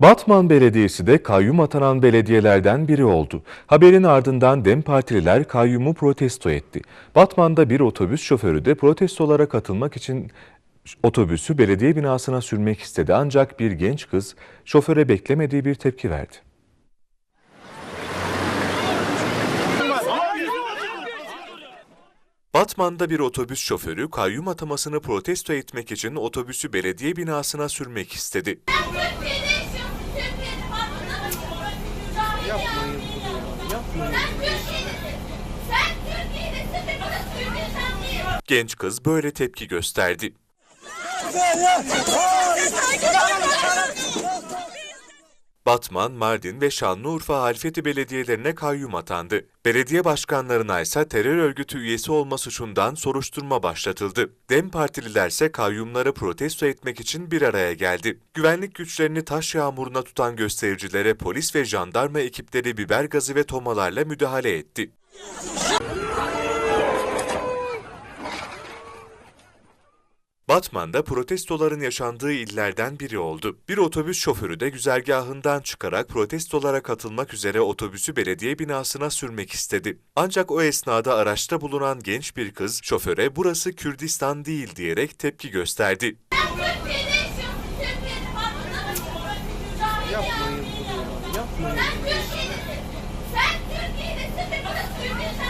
Batman Belediyesi de kayyum atanan belediyelerden biri oldu. Haberin ardından DEM Partililer kayyumu protesto etti. Batman'da bir otobüs şoförü de protestolara katılmak için otobüsü belediye binasına sürmek istedi ancak bir genç kız şoföre beklemediği bir tepki verdi. Batman'da bir otobüs şoförü kayyum atamasını protesto etmek için otobüsü belediye binasına sürmek istedi. Türkiye'de yaşıyorsun. Türkiye'de var. Yapmayın Yapmayın. Sen Türkiye'desin. Sen Türkiye'desin ve bana söylüyorsan değil. Genç kız böyle tepki gösterdi. Batman, Mardin ve Şanlıurfa Halfeti belediyelerine kayyum atandı. Belediye başkanlarına ise terör örgütü üyesi olma suçundan soruşturma başlatıldı. DEM partililer ise kayyumları protesto etmek için bir araya geldi. Güvenlik güçlerini taş yağmuruna tutan göstericilere polis ve jandarma ekipleri biber gazı ve tomalarla müdahale etti. Batman'da protestoların yaşandığı illerden biri oldu. Bir otobüs şoförü de güzergahından çıkarak protestolara katılmak üzere otobüsü belediye binasına sürmek istedi. Ancak o esnada araçta bulunan genç bir kız şoföre burası Kürdistan değil diyerek tepki gösterdi. Yapmayın bunu ya. Yapmayın. Sen Türkiye'desin ve burası Kürdistan.